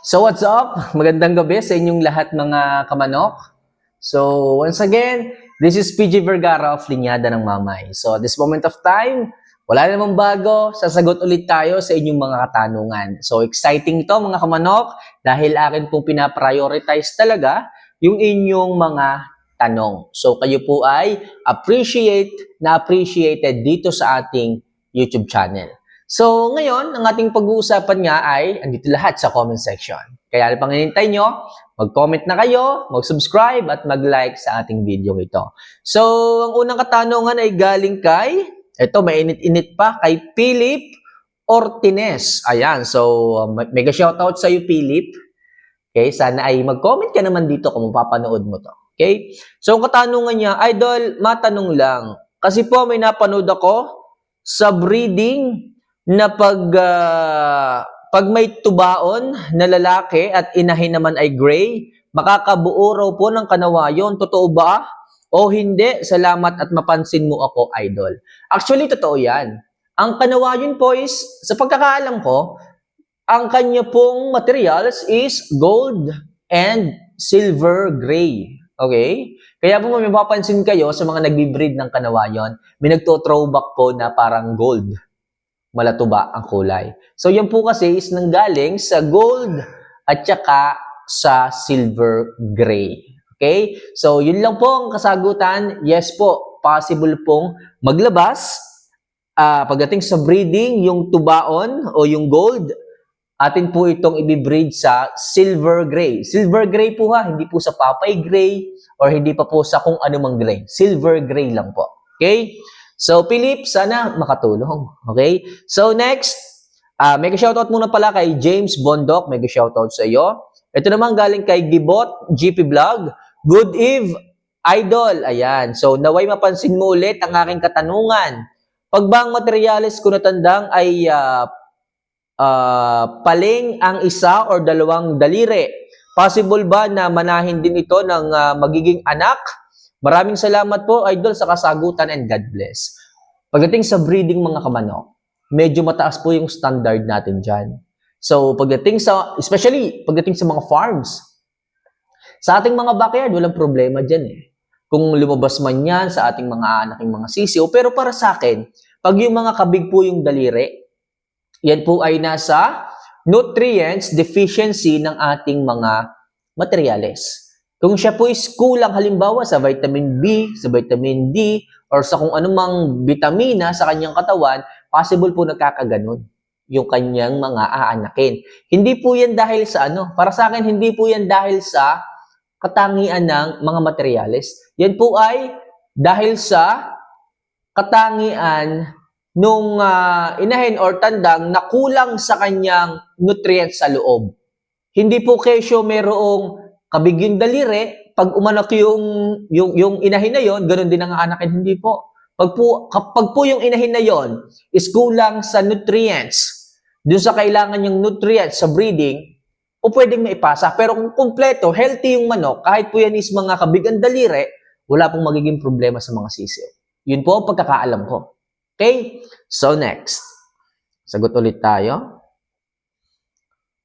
So what's up? Magandang gabi sa inyong lahat mga kamanok. So once again, this is PG Vergara of Linyada ng Mamay. So at this moment of time, wala namang bago, sasagot ulit tayo sa inyong mga katanungan. So exciting ito mga kamanok dahil akin pong pinaprioritize talaga yung inyong mga tanong. So kayo po ay appreciate na appreciated dito sa ating YouTube channel. So, ngayon, ang ating pag-uusapan nga ay andito lahat sa comment section. Kaya pang hinintay nyo, mag-comment na kayo, mag-subscribe at mag-like sa ating video ito. So, ang unang katanungan ay galing kay, ito, may init-init pa, kay Philip Ortines. Ayan, so, um, mega shoutout sa iyo, Philip. Okay, sana ay mag-comment ka naman dito kung mapapanood mo to. Okay? So, ang katanungan niya, Idol, matanong lang. Kasi po, may napanood ako sa breeding na pag ah, pag may tubaon na lalaki at inahin naman ay gray, makakabuo raw po ng kanawayon. Totoo ba? O hindi? Salamat at mapansin mo ako, idol. Actually, totoo yan. Ang kanawayon po is, sa pagkakaalam ko, ang kanya pong materials is gold and silver gray. Okay? Kaya po may mapapansin kayo sa mga nagbi-breed ng kanawayon, may nagto-throwback po na parang gold malatuba ang kulay. So yan po kasi is nanggaling sa gold at saka sa silver gray. Okay? So yun lang po ang kasagutan. Yes po, possible pong maglabas ah, pagdating sa breeding, yung tubaon o yung gold, atin po itong ibibreed sa silver gray. Silver gray po ha, hindi po sa papay gray or hindi pa po sa kung anumang gray. Silver gray lang po. Okay? So, Philip, sana makatulong. Okay? So, next, uh, mega shoutout muna pala kay James Bondok. Mega shoutout sa iyo. Ito naman galing kay Gibot, GP Vlog. Good Eve, Idol. Ayan. So, naway mapansin mo ulit ang aking katanungan. Pag ba ang materialis ko natandang ay ah, ah, paling ang isa or dalawang daliri, possible ba na manahin din ito ng ah, magiging anak? Maraming salamat po, Idol, sa kasagutan and God bless. Pagdating sa breeding mga kamanok, medyo mataas po yung standard natin dyan. So, pagdating sa, especially pagdating sa mga farms, sa ating mga backyard, walang problema dyan eh. Kung lumabas man yan sa ating mga anaking mga sisiyo. Pero para sa akin, pag yung mga kabig po yung daliri, yan po ay nasa nutrients deficiency ng ating mga materyales. Kung siya po is kulang halimbawa sa vitamin B, sa vitamin D, or sa kung anumang vitamina sa kanyang katawan, possible po nagkakaganon yung kanyang mga aanakin. Hindi po yan dahil sa ano, para sa akin, hindi po yan dahil sa katangian ng mga materyales. Yan po ay dahil sa katangian nung ah, inahin or tandang na kulang sa kanyang nutrients sa loob. Hindi po kesyo merong kabig yung pag umanak yung, yung, yung inahin na yon, ganun din ang anakin. Hindi po. Pag po, kapag po yung inahin na yon is kulang sa nutrients, dun sa kailangan yung nutrients sa breeding, o pwedeng maipasa. Pero kung kumpleto, healthy yung manok, kahit po yan is mga kabigang daliri, wala pong magiging problema sa mga sisiw. Yun po ang pagkakaalam ko. Okay? So, next. Sagot ulit tayo.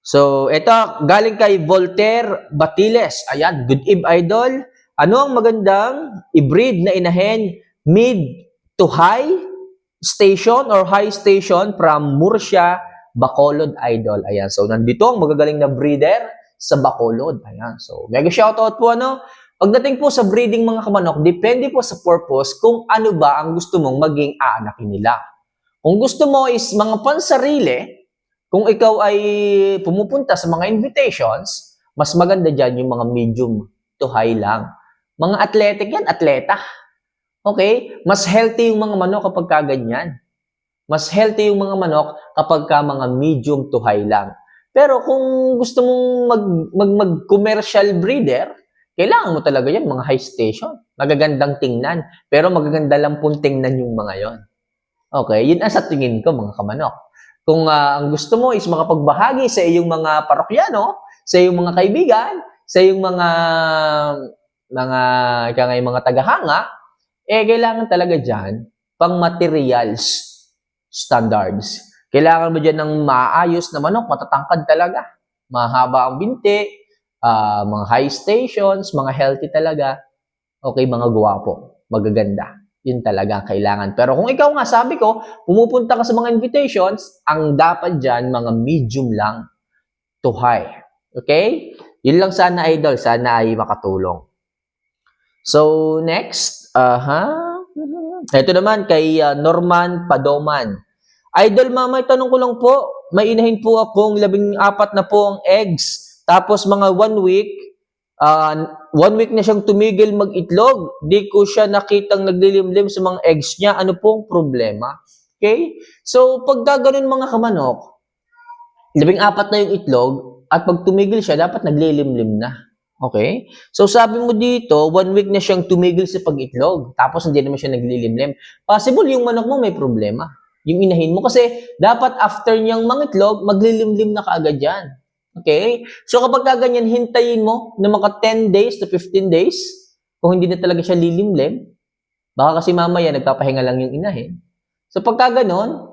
So, ito, galing kay Voltaire Batiles. Ayan, good eve, idol. Ano ang magandang i-breed na inahin mid to high station or high station from Murcia, Bacolod, idol. Ayan, so nandito ang magagaling na breeder sa Bacolod. Ayan, so mega shoutout po, ano? Pagdating po sa breeding mga kamanok, depende po sa purpose kung ano ba ang gusto mong maging aanakin nila. Kung gusto mo is mga pansarili, kung ikaw ay pumupunta sa mga invitations, mas maganda dyan yung mga medium to high lang. Mga athletic yan, atleta. Okay? Mas healthy yung mga manok kapag ka ganyan. Mas healthy yung mga manok kapag ka mga medium to high lang. Pero kung gusto mong mag, mag, mag commercial breeder, kailangan mo talaga yan, mga high station. Magagandang tingnan. Pero magaganda lang pong tingnan yung mga yon. Okay? Yun ang sa tingin ko, mga kamanok. Kung ah, ang gusto mo is makapagbahagi sa iyong mga parokyano, sa iyong mga kaibigan, sa iyong mga mga kaya mga tagahanga, eh kailangan talaga diyan pang materials standards. Kailangan mo diyan ng maayos na manok, matatangkad talaga. mahaba ang binti, ah, mga high stations, mga healthy talaga, okay, mga gwapo, magaganda. Yun talaga ang kailangan. Pero kung ikaw nga, sabi ko, pumupunta ka sa mga invitations, ang dapat dyan, mga medium lang to high. Okay? Yun lang sana, idol. Sana ay makatulong. So, next. Aha. Ito naman kay ah, Norman Padoman. Idol, mama, tanong ko lang po. May inahin po akong labing apat na po ang eggs. Tapos mga one week, ah, one week na siyang tumigil mag-itlog. Di ko siya nakitang naglilimlim sa mga eggs niya. Ano pong problema? Okay? So, pag gaganon mga kamanok, labing apat na yung itlog, at pag tumigil siya, dapat naglilimlim na. Okay? So, sabi mo dito, one week na siyang tumigil sa pag-itlog, tapos hindi naman siya naglilimlim. Possible yung manok mo may problema. Yung inahin mo. Kasi, dapat after niyang mangitlog, maglilimlim na kaagad yan. Okay? So, kapag kaganyan, hintayin mo na mga 10 days to 15 days, kung hindi na talaga siya lilimlim, baka kasi mamaya nagpapahinga lang yung inahin. So, pagka ganon,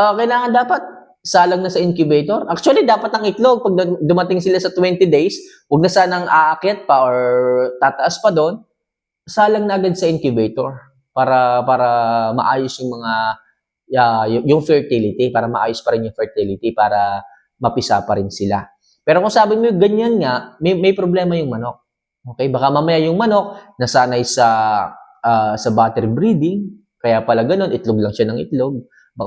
ah, kailangan dapat salang na sa incubator. Actually, dapat ang itlog, pag dum- dumating sila sa 20 days, huwag na sanang aakyat pa or tataas pa doon, salang na agad sa incubator para para maayos yung mga y- yung fertility, para maayos pa rin yung fertility, para mapisa pa rin sila. Pero kung sabi mo ganyan nga, may, may problema yung manok. Okay, baka mamaya yung manok nasanay sa ah, sa battery breeding, kaya pala ganun, itlog lang siya ng itlog.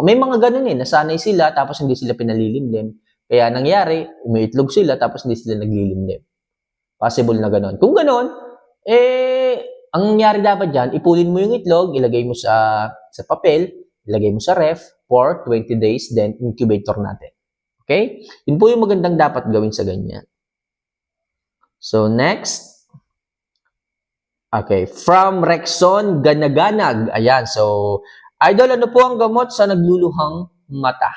May mga ganun eh, nasanay sila tapos hindi sila pinalilimlim. Kaya nangyari, umiitlog sila tapos hindi sila naglilimlim. Possible na ganun. Kung ganun, eh, ang nangyari dapat dyan, ipulin mo yung itlog, ilagay mo sa, sa papel, ilagay mo sa ref for 20 days, then incubator natin. Okay? Yun po yung magandang dapat gawin sa ganyan. So, next. Okay. From Rexon Ganaganag. Ayan. So, idol, ano po ang gamot sa nagluluhang mata?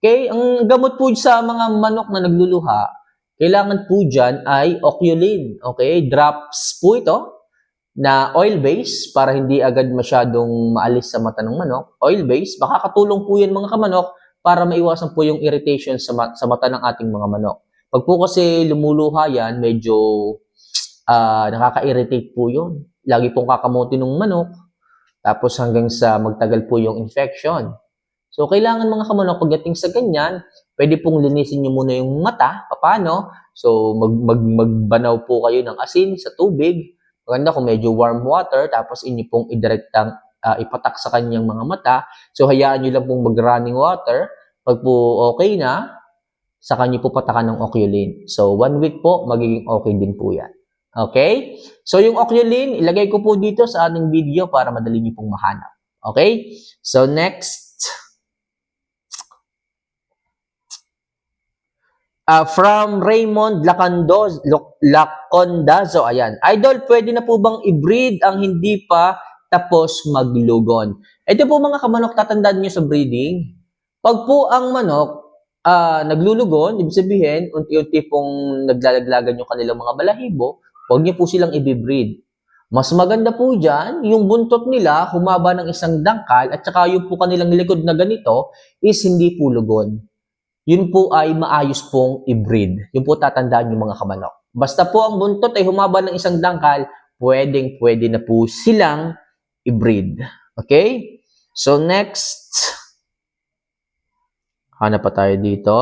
Okay? Ang gamot po sa mga manok na nagluluha, kailangan po dyan ay Oculin. Okay? Drops po ito na oil-based para hindi agad masyadong maalis sa mata ng manok. Oil-based. Baka katulong po yan mga kamanok para maiwasan po yung irritation sa, ma- sa mata ng ating mga manok. Pag po kasi lumuluha yan, medyo ah, nakaka-irritate po yun. Lagi pong kakamuti ng manok. Tapos hanggang sa magtagal po yung infection. So, kailangan mga kamanok, pagdating sa ganyan, pwede pong linisin nyo muna yung mata. Paano? So, mag, mag, magbanaw po kayo ng asin sa tubig. Maganda kung medyo warm water, tapos inyo pong idirektang ah, ipatak sa kanyang mga mata. So, hayaan nyo lang pong mag-running water. Pag po okay na, sa kanya po patakan ng Oculin. So, one week po, magiging okay din po yan. Okay? So, yung Oculin, ilagay ko po dito sa ating video para madali niyo pong mahanap. Okay? So, next. Ah, from Raymond Lacandoz, Lo- Lacondazo, ayan. Idol, pwede na po bang i-breed ang hindi pa tapos maglugon? Ito po mga kamanok, tatandaan nyo sa breeding. Pag po ang manok ah, naglulugon, ibig sabihin, unti-unti pong naglalaglagan yung kanilang mga balahibo, huwag niyo po silang i-breed. Mas maganda po dyan, yung buntot nila humaba ng isang dangkal at saka yung po kanilang likod na ganito is hindi po lugon. Yun po ay maayos pong i-breed. Yun po tatandaan yung mga kamanok. Basta po ang buntot ay humaba ng isang dangkal, pwedeng pwede na po silang i-breed. Okay? So next, hanap pa tayo dito.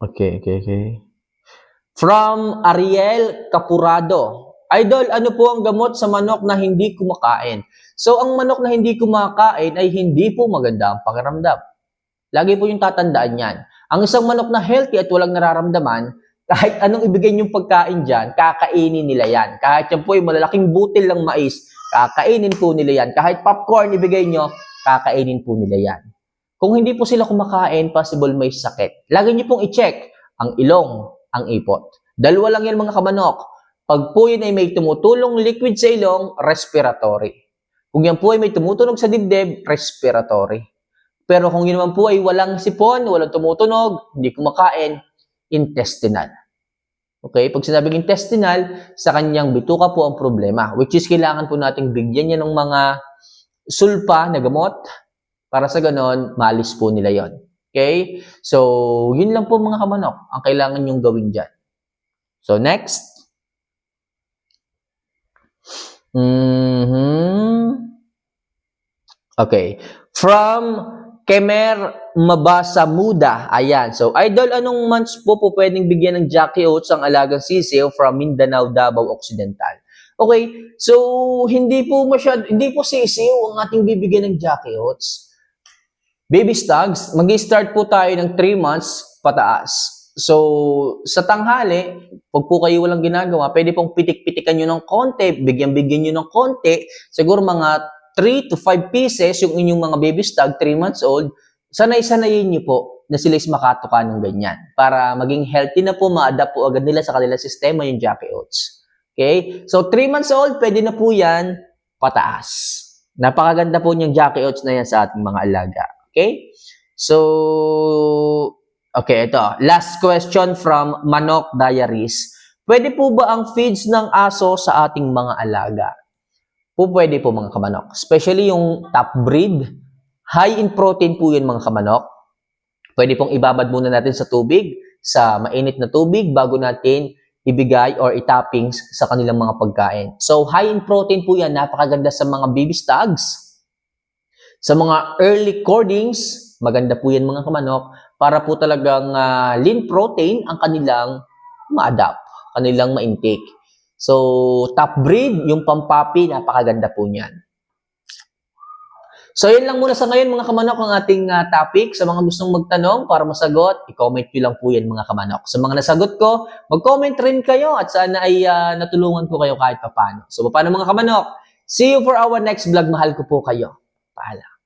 Okay, okay, okay. From Ariel Capurado. Idol, ano po ang gamot sa manok na hindi kumakain? So, ang manok na hindi kumakain ay hindi po maganda ang pakiramdam. Lagi po yung tatandaan yan. Ang isang manok na healthy at walang nararamdaman, kahit anong ibigay niyong pagkain dyan, kakainin nila yan. Kahit yan po yung malalaking butil ng mais, kakainin po nila yan. Kahit popcorn ibigay nyo, kakainin po nila yan. Kung hindi po sila kumakain, possible may sakit. Lagi niyo pong i-check ang ilong, ang ipot. Dalawa lang yan mga kamanok. Pag po yun ay may tumutulong liquid sa ilong, respiratory. Kung yan po ay may tumutunog sa dibdib, respiratory. Pero kung yun naman po ay walang sipon, walang tumutunog, hindi kumakain, intestinal. Okay? Pag sinabing intestinal, sa kanyang bituka po ang problema. Which is kailangan po nating bigyan niya ng mga sulpa na gamot para sa ganon, maalis po nila yon. Okay? So, yun lang po mga kamanok ang kailangan nyong gawin dyan. So, next. Mhm. Okay. From Kemer Mabasa Muda. Ayan. So, idol, anong months po po pwedeng bigyan ng Jackie Oats ang alagang sisiw from Mindanao, Davao Occidental? Okay. So, hindi po masyad, hindi po sisiw ang ating bibigyan ng Jackie Oats. Baby stags, mag start po tayo ng 3 months pataas. So, sa tanghali, pag po kayo walang ginagawa, pwede pong pitik-pitikan nyo ng konti, bigyan-bigyan nyo ng konti, siguro mga 3 to 5 pieces yung inyong mga baby stag, 3 months old, sanay-sanayin nyo po na sila is makatuka ng ganyan. Para maging healthy na po, ma-adapt po agad nila sa kanilang sistema yung Jackie Oats. Okay? So, 3 months old, pwede na po yan pataas. Napakaganda po niyang Jackie Oats na yan sa ating mga alaga. Okay? So, okay, ito. Last question from Manok Diaries. Pwede po ba ang feeds ng aso sa ating mga alaga? Po pwede po mga kamanok. Especially yung top breed. High in protein po yun mga kamanok. Pwede pong ibabad muna natin sa tubig, sa mainit na tubig bago natin ibigay or itoppings sa kanilang mga pagkain. So, high in protein po yan. Napakaganda sa mga baby stags. Sa mga early cordings, maganda po yan mga kamanok para po talagang ah, lean protein ang kanilang ma-adapt, kanilang ma-intake. So, top breed, yung pampapi, napakaganda po niyan. So, yun lang muna sa ngayon mga kamanok ang ating ah, topic. Sa mga gustong magtanong para masagot, i-comment nyo lang po yan mga kamanok. Sa mga nasagot ko, mag-comment rin kayo at sana ay ah, natulungan ko kayo kahit papano. So, paano mga kamanok? See you for our next vlog. Mahal ko po kayo. Paalam.